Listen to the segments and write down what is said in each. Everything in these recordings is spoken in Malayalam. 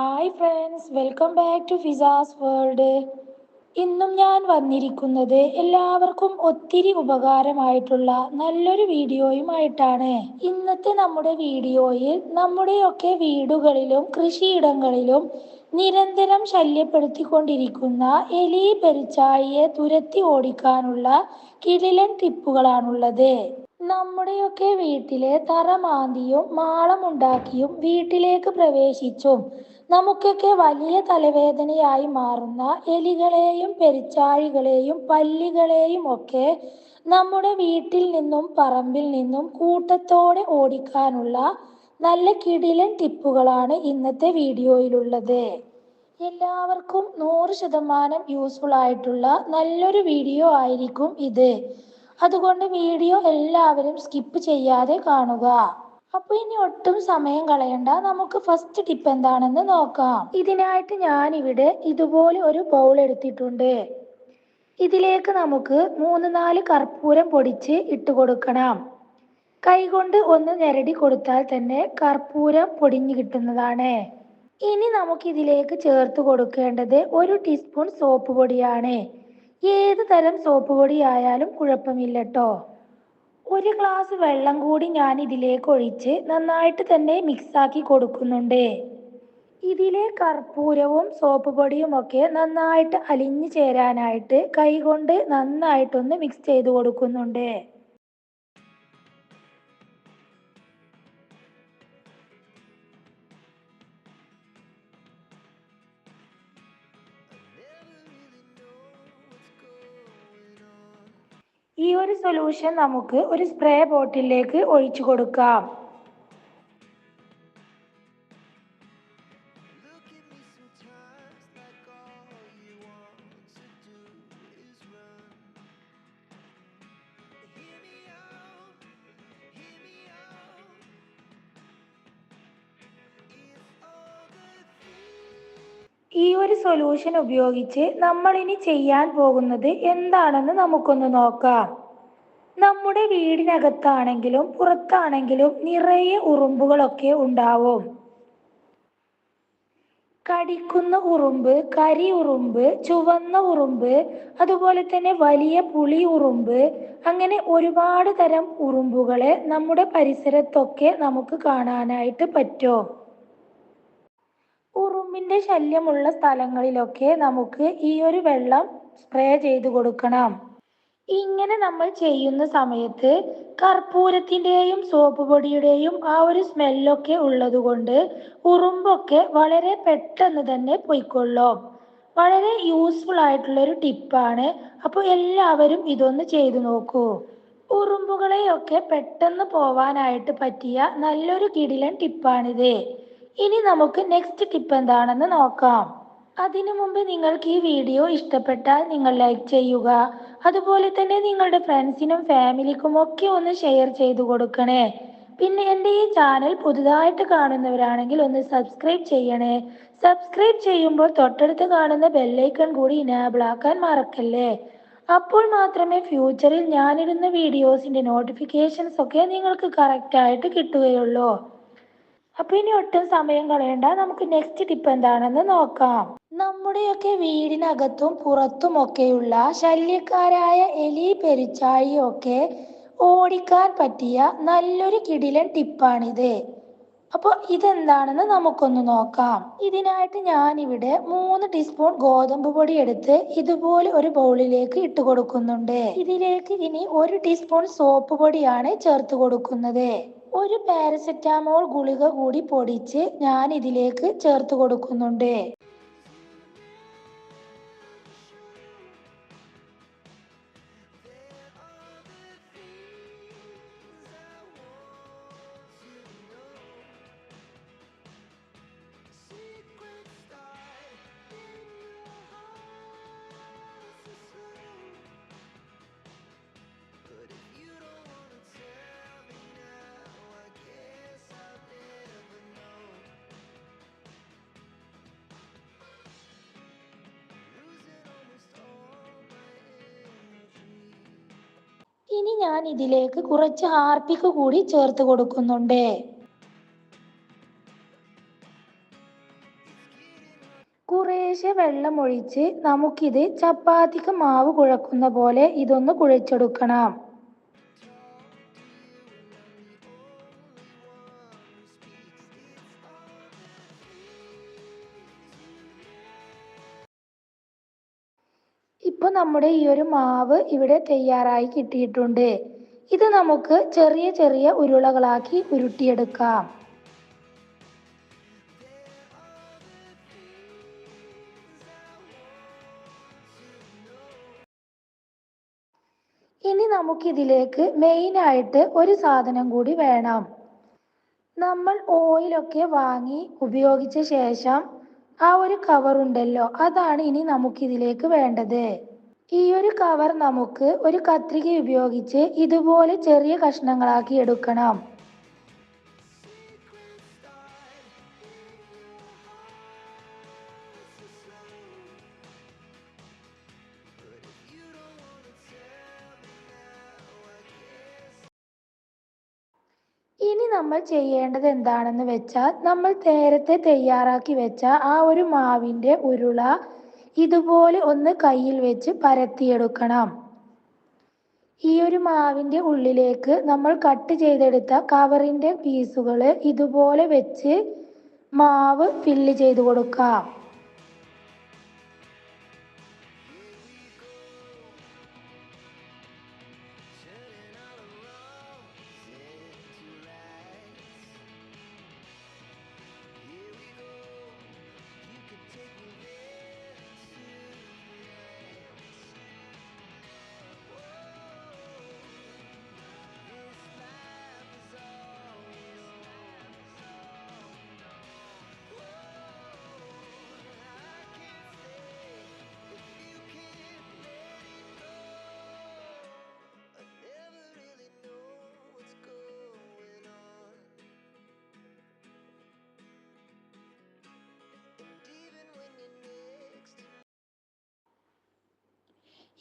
Hi friends welcome back to ഫിസാസ് world ഇന്നും ഞാൻ വന്നിരിക്കുന്നത് എല്ലാവർക്കും ഒത്തിരി ഉപകാരമായിട്ടുള്ള നല്ലൊരു വീഡിയോയുമായിട്ടാണ്. ഇന്നത്തെ നമ്മുടെ വീഡിയോയിൽ നമ്മുടെയൊക്കെ വീടുകളിലും കൃഷിയിടങ്ങളിലും നിരന്തരം ശല്യപ്പെടുത്തിക്കൊണ്ടിരിക്കുന്ന എലി പെരിച്ചാഴിയെ തുരത്തി ഓടിക്കാനുള്ള കിടിലൻ ടിപ്പുകളാണുള്ളത്. നമ്മുടെയൊക്കെ വീട്ടിലെ തറ മാന്തിയും മാളമുണ്ടാക്കിയും വീട്ടിലേക്ക് പ്രവേശിച്ചും നമുക്കൊക്കെ വലിയ തലവേദനയായി മാറുന്ന എലികളെയും പെരിച്ചാഴികളെയും പല്ലികളെയും ഒക്കെ നമ്മുടെ വീട്ടിൽ നിന്നും പറമ്പിൽ നിന്നും കൂട്ടത്തോടെ ഓടിക്കാനുള്ള നല്ല കിടിലൻ ടിപ്പുകളാണ് ഇന്നത്തെ വീഡിയോയിലുള്ളത്. എല്ലാവർക്കും നൂറ് ശതമാനം യൂസ്ഫുൾ ആയിട്ടുള്ള നല്ലൊരു വീഡിയോ ആയിരിക്കും ഇത്. അതുകൊണ്ട് വീഡിയോ എല്ലാവരും സ്കിപ്പ് ചെയ്യാതെ കാണുക. അപ്പൊ ഇനി ഒട്ടും സമയം കളയണ്ട. നമുക്ക് ഫസ്റ്റ് ടിപ്പ് എന്താണെന്ന് നോക്കാം. ഇതിനായിട്ട് ഞാൻ ഇവിടെ ഇതുപോലെ ഒരു ബൗൾ എടുത്തിട്ടുണ്ട്. ഇതിലേക്ക് നമുക്ക് മൂന്ന് നാല് കർപ്പൂരം പൊടിച്ച് ഇട്ട് കൊടുക്കണം. കൈകൊണ്ട് ഒന്ന് ഞെരടി കൊടുത്താൽ തന്നെ കർപ്പൂരം പൊടിഞ്ഞു കിട്ടുന്നതാണ്. ഇനി നമുക്ക് ഇതിലേക്ക് ചേർത്ത് കൊടുക്കേണ്ടത് ഒരു ടീസ്പൂൺ സോപ്പ് പൊടിയാണ്. ഏത് തരം സോപ്പ് പൊടി ആയാലും കുഴപ്പമില്ല കേട്ടോ ഒരു ഗ്ലാസ് വെള്ളം കൂടി ഞാൻ ഇതിലേക്ക് ഒഴിച്ച് നന്നായിട്ട് തന്നെ മിക്സാക്കി കൊടുക്കുന്നുണ്ട്. ഇതിലെ കർപ്പൂരവും സോപ്പ് പൊടിയും ഒക്കെ നന്നായിട്ട് അലിഞ്ഞു ചേരാനായിട്ട് കൈകൊണ്ട് നന്നായിട്ടൊന്ന് മിക്സ് ചെയ്ത് കൊടുക്കുന്നുണ്ട്. ഈ ഒരു സൊല്യൂഷൻ നമുക്ക് ഒരു സ്പ്രേ ബോട്ടിലേക്ക് ഒഴിച്ചു കൊടുക്കാം. ഈ ഒരു സൊല്യൂഷൻ ഉപയോഗിച്ച് നമ്മൾ ഇനി ചെയ്യാൻ പോകുന്നത് എന്താണെന്ന് നമുക്കൊന്ന് നോക്കാം. നമ്മുടെ വീടിനകത്താണെങ്കിലും പുറത്താണെങ്കിലും നിറയെ ഉറുമ്പുകളൊക്കെ ഉണ്ടാവും. കടിക്കുന്ന ഉറുമ്പ് കരി ഉറുമ്പ് ചുവന്ന ഉറുമ്പ് അതുപോലെ തന്നെ വലിയ പുളി ഉറുമ്പ് അങ്ങനെ ഒരുപാട് തരം ഉറുമ്പുകളെ നമ്മുടെ പരിസരത്തൊക്കെ നമുക്ക് കാണാനായിട്ട് പറ്റും. ഉറുമ്പിന്റെ ശല്യമുള്ള സ്ഥലങ്ങളിലൊക്കെ നമുക്ക് ഈ ഒരു വെള്ളം സ്പ്രേ ചെയ്ത് കൊടുക്കണം. ഇങ്ങനെ നമ്മൾ ചെയ്യുന്ന സമയത്ത് കർപ്പൂരത്തിന്റെയും സോപ്പ് പൊടിയുടെയും ആ ഒരു സ്മെല്ലൊക്കെ ഉള്ളത് കൊണ്ട് ഉറുമ്പൊക്കെ വളരെ പെട്ടെന്ന് തന്നെ പൊയ്ക്കൊള്ളും. വളരെ യൂസ്ഫുൾ ആയിട്ടുള്ള ഒരു ടിപ്പാണ് അപ്പോൾ എല്ലാവരും ഇതൊന്ന് ചെയ്തു നോക്കൂ. ഉറുമ്പുകളെയൊക്കെ പെട്ടെന്ന് പോവാനായിട്ട് പറ്റിയ നല്ലൊരു കിടിലൻ ടിപ്പാണിത് ഇനി നമുക്ക് നെക്സ്റ്റ് ടിപ്പ് എന്താണെന്ന് നോക്കാം. അതിനു മുമ്പ് നിങ്ങൾക്ക് ഈ വീഡിയോ ഇഷ്ടപ്പെട്ടാൽ നിങ്ങൾ ലൈക്ക് ചെയ്യുക. അതുപോലെ തന്നെ നിങ്ങളുടെ ഫ്രണ്ട്സിനും ഫാമിലിക്കും ഒക്കെ ഒന്ന് ഷെയർ ചെയ്തു കൊടുക്കണേ. പിന്നെ എന്റെ ഈ ചാനൽ പുതുതായിട്ട് കാണുന്നവരാണെങ്കിൽ ഒന്ന് സബ്സ്ക്രൈബ് ചെയ്യണേ. സബ്സ്ക്രൈബ് ചെയ്യുമ്പോൾ തൊട്ടടുത്ത് കാണുന്ന ബെല്ലൈക്കൺ കൂടി ഇനാബിൾ ആക്കാൻ മറക്കല്ലേ. അപ്പോൾ മാത്രമേ ഫ്യൂച്ചറിൽ ഞാനിടുന്ന വീഡിയോസിന്റെ നോട്ടിഫിക്കേഷൻസ് ഒക്കെ നിങ്ങൾക്ക് കറക്റ്റായിട്ട് കിട്ടുകയുള്ളൂ. അപ്പൊ ഇനി ഒട്ടും സമയം കളയണ്ട. നമുക്ക് നെക്സ്റ്റ് ടിപ്പ് എന്താണെന്ന് നോക്കാം. നമ്മുടെയൊക്കെ വീടിനകത്തും പുറത്തും ഒക്കെയുള്ള ശല്യക്കാരായ എലി പെരിച്ചാഴിയൊക്കെ ഓടിക്കാൻ പറ്റിയ നല്ലൊരു കിടിലൻ ടിപ്പാണിത് അപ്പോൾ ഇതെന്താണെന്ന് നമുക്കൊന്ന് നോക്കാം. ഇതിനായിട്ട് ഞാനിവിടെ മൂന്ന് ടീസ്പൂൺ ഗോതമ്പ് പൊടി എടുത്ത് ഇതുപോലെ ഒരു ബൗളിലേക്ക് ഇട്ട് കൊടുക്കുന്നുണ്ട്. ഇതിലേക്ക് ഇനി ഒരു ടീസ്പൂൺ സോപ്പ് പൊടിയാണ് ചേർത്ത് കൊടുക്കുന്നത്. ഒരു പാരസെറ്റാമോൾ ഗുളിക കൂടി പൊടിച്ച് ഞാൻ ഇതിലേക്ക് ചേർത്ത് കൊടുക്കുന്നുണ്ട്. ഇനി ഞാൻ ഇതിലേക്ക് കുറച്ച് ഹാർപ്പിക്ക് കൂടി ചേർത്ത് കൊടുക്കുന്നുണ്ട്. കുറേശ്ശെ വെള്ളമൊഴിച്ച് നമുക്കിത് ചപ്പാത്തിക്ക് മാവ് കുഴക്കുന്ന പോലെ ഇതൊന്ന് കുഴച്ചെടുക്കണം. ഇപ്പോൾ നമ്മുടെ ഈ ഒരു മാവ് ഇവിടെ തയ്യാറായി കിട്ടിയിട്ടുണ്ട്. ഇത് നമുക്ക് ചെറിയ ചെറിയ ഉരുളകളാക്കി ഉരുട്ടിയെടുക്കാം. ഇനി നമുക്കിതിലേക്ക് മെയിനായിട്ട് ഒരു സാധനം കൂടി വേണം. നമ്മൾ ഓയിലൊക്കെ വാങ്ങി ഉപയോഗിച്ച ശേഷം ആ ഒരു കവർ ഉണ്ടല്ലോ. അതാണ് ഇനി നമുക്കിതിലേക്ക് വേണ്ടത്. ഈ ഒരു കവർ നമുക്ക് ഒരു കത്രിക ഉപയോഗിച്ച് ഇതുപോലെ ചെറിയ കഷ്ണങ്ങളാക്കി എടുക്കണം. നമ്മൾ ചെയ്യേണ്ടത് എന്താണെന്ന് വെച്ചാൽ നമ്മൾ നേരത്തെ തയ്യാറാക്കി വെച്ച ആ ഒരു മാവിന്റെ ഉരുള ഇതുപോലെ ഒന്ന് കയ്യിൽ വെച്ച് പരത്തിയെടുക്കണം. ഈ ഒരു മാവിന്റെ ഉള്ളിലേക്ക് നമ്മൾ കട്ട് ചെയ്തെടുത്ത കവറിന്റെ പീസുകൾ ഇതുപോലെ വെച്ച് മാവ് ഫില്ല് ചെയ്ത് കൊടുക്കാം.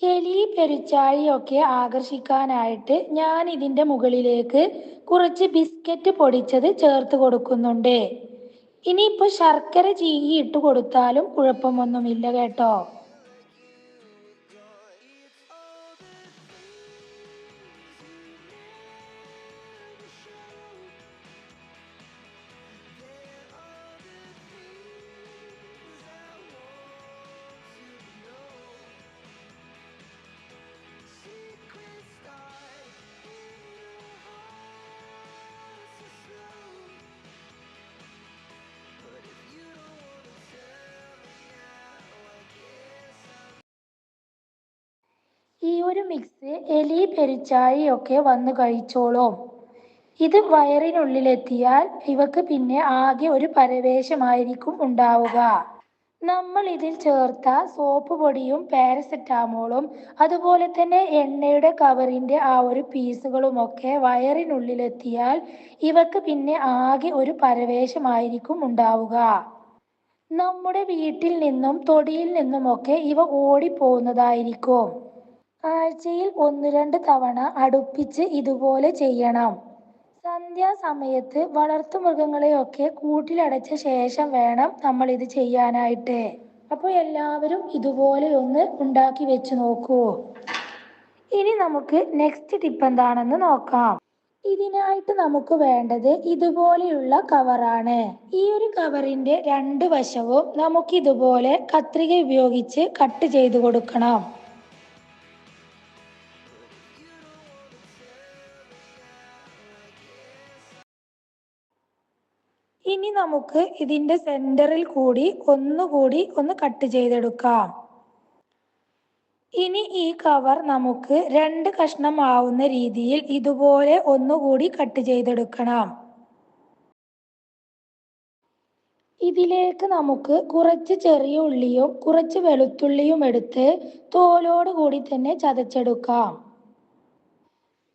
എലി പെരുച്ചാഴിയൊക്കെ ആകർഷിക്കാനായിട്ട് ഞാൻ ഇതിന്റെ മുകളിലേക്ക് കുറച്ച് ബിസ്ക്കറ്റ് പൊടിച്ചത് ചേർത്ത് കൊടുക്കുന്നുണ്ട്. ഇനിയിപ്പോൾ ശർക്കര ചീകി ഇട്ട് കൊടുത്താലും കുഴപ്പമൊന്നുമില്ല കേട്ടോ. ഒരു മിക്സ് എലി പെരുച്ചാഴിയൊക്കെ വന്ന് കഴിച്ചോളും. ഇത് വയറിനുള്ളിലെത്തിയാൽ ഇവക്ക് പിന്നെ ആകെ ഒരു പരവേശമായിരിക്കും ഉണ്ടാവുക. നമ്മൾ ഇതിൽ ചേർത്ത സോപ്പ് പൊടിയും പാരസെറ്റാമോളും അതുപോലെ തന്നെ എണ്ണയുടെ കവറിന്റെ ആ ഒരു പീസുകളുമൊക്കെ വയറിനുള്ളിലെത്തിയാൽ ഇവക്ക് പിന്നെ ആകെ ഒരു പരവേശമായിരിക്കും ഉണ്ടാവുക. നമ്മുടെ വീട്ടിൽ നിന്നും തൊടിയിൽ നിന്നുമൊക്കെ ഇവ ഓടിപ്പോകുന്നതായിരിക്കും. ആഴ്ചയിൽ ഒന്ന് രണ്ട് തവണ അടുപ്പിച്ച് ഇതുപോലെ ചെയ്യണം. സന്ധ്യാസമയത്ത് വളർത്തുമൃഗങ്ങളെയൊക്കെ കൂട്ടിലടച്ച ശേഷം വേണം നമ്മൾ ഇത് ചെയ്യാനായിട്ട്. അപ്പോൾ എല്ലാവരും ഇതുപോലെ ഒന്ന് ഉണ്ടാക്കി വെച്ച് നോക്കൂ. ഇനി നമുക്ക് നെക്സ്റ്റ് ടിപ്പ് എന്താണെന്ന് നോക്കാം. ഇതിനായിട്ട് നമുക്ക് വേണ്ടത് ഇതുപോലെയുള്ള കവറാണ്. ഈ ഒരു കവറിന്റെ രണ്ട് വശവും നമുക്ക് ഇതുപോലെ കത്രിക ഉപയോഗിച്ച് കട്ട് ചെയ്ത് കൊടുക്കണം. ഇനി നമുക്ക് ഇതിന്റെ സെന്ററിൽ കൂടി ഒന്നുകൂടി ഒന്ന് കട്ട് ചെയ്തെടുക്കാം. ഇനി ഈ കവർ നമുക്ക് രണ്ട് കഷ്ണമാവുന്ന രീതിയിൽ ഇതുപോലെ ഒന്നുകൂടി കട്ട് ചെയ്തെടുക്കണം. ഇതിലേക്ക് നമുക്ക് കുറച്ച് ചെറിയ ഉള്ളിയും കുറച്ച് വെളുത്തുള്ളിയും എടുത്ത് തോലോട് കൂടി തന്നെ ചതച്ചെടുക്കാം.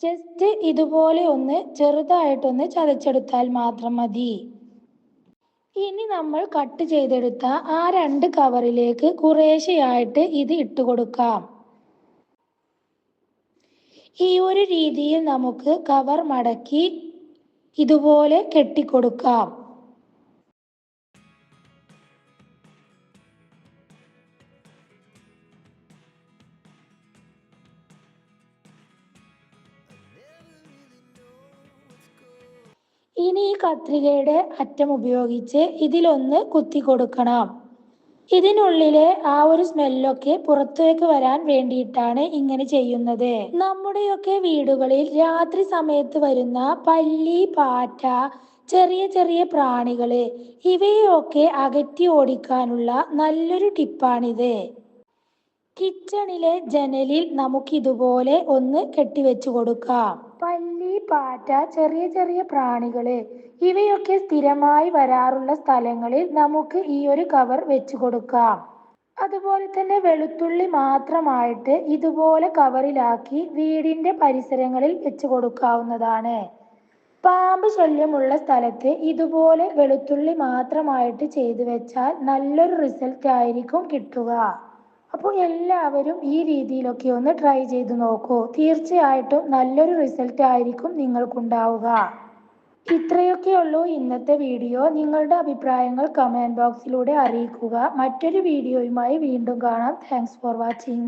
ജസ്റ്റ് ഇതുപോലെ ഒന്ന് ചെറുതായിട്ടൊന്ന് ചതച്ചെടുത്താൽ മാത്രം മതി. ഇനി നമ്മൾ കട്ട് ചെയ്തെടുത്ത ആ രണ്ട് കവറിലേക്ക് കുറേശ്ശെയായിട്ട് ഇത് ഇട്ട് കൊടുക്കാം. ഈ ഒരു രീതിയിൽ നമുക്ക് കവർ മടക്കി ഇതുപോലെ കെട്ടിക്കൊടുക്കാം. ഇനി ഈ കത്രികയുടെ അറ്റം ഉപയോഗിച്ച് ഇതിലൊന്ന് കുത്തി കൊടുക്കണം. ഇതിനുള്ളിലെ ആ ഒരു സ്മെല്ലൊക്കെ പുറത്തേക്ക് വരാൻ വേണ്ടിയിട്ടാണ് ഇങ്ങനെ ചെയ്യുന്നത്. നമ്മുടെയൊക്കെ വീടുകളിൽ രാത്രി സമയത്ത് വരുന്ന പല്ലി പാറ്റ ചെറിയ ചെറിയ പ്രാണികൾ ഇവയൊക്കെ അകറ്റി ഓടിക്കാനുള്ള നല്ലൊരു ടിപ്പാണിത്. കിച്ചണിലെ ജനലിൽ നമുക്കിതുപോലെ ഒന്ന് കെട്ടിവെച്ചു കൊടുക്കാം. പാറ്റ ചെറിയ ചെറിയ പ്രാണികൾ. ഇവയൊക്കെ സ്ഥിരമായി വരാറുള്ള സ്ഥലങ്ങളിൽ നമുക്ക് ഈ ഒരു കവർ വെച്ചു കൊടുക്കാം. അതുപോലെ തന്നെ വെളുത്തുള്ളി മാത്രമായിട്ട് ഇതുപോലെ കവറിലാക്കി വീടിന്റെ പരിസരങ്ങളിൽ വെച്ച് കൊടുക്കാവുന്നതാണ്. പാമ്പ് ശല്യമുള്ള സ്ഥലത്ത് ഇതുപോലെ വെളുത്തുള്ളി മാത്രമായിട്ട് ചെയ്തു വെച്ചാൽ നല്ലൊരു റിസൾട്ട് ആയിരിക്കും കിട്ടുക. അപ്പോൾ എല്ലാവരും ഈ രീതിയിലൊക്കെ ഒന്ന് ട്രൈ ചെയ്ത് നോക്കൂ. തീർച്ചയായിട്ടും നല്ലൊരു റിസൾട്ട് ആയിരിക്കും നിങ്ങൾക്കുണ്ടാവുക. ഇത്രയൊക്കെ ഉള്ളൂ ഇന്നത്തെ വീഡിയോ നിങ്ങളുടെ അഭിപ്രായങ്ങൾ കമന്റ് ബോക്സിലൂടെ അറിയിക്കുക. മറ്റൊരു വീഡിയോയുമായി വീണ്ടും കാണാം. Thanks for watching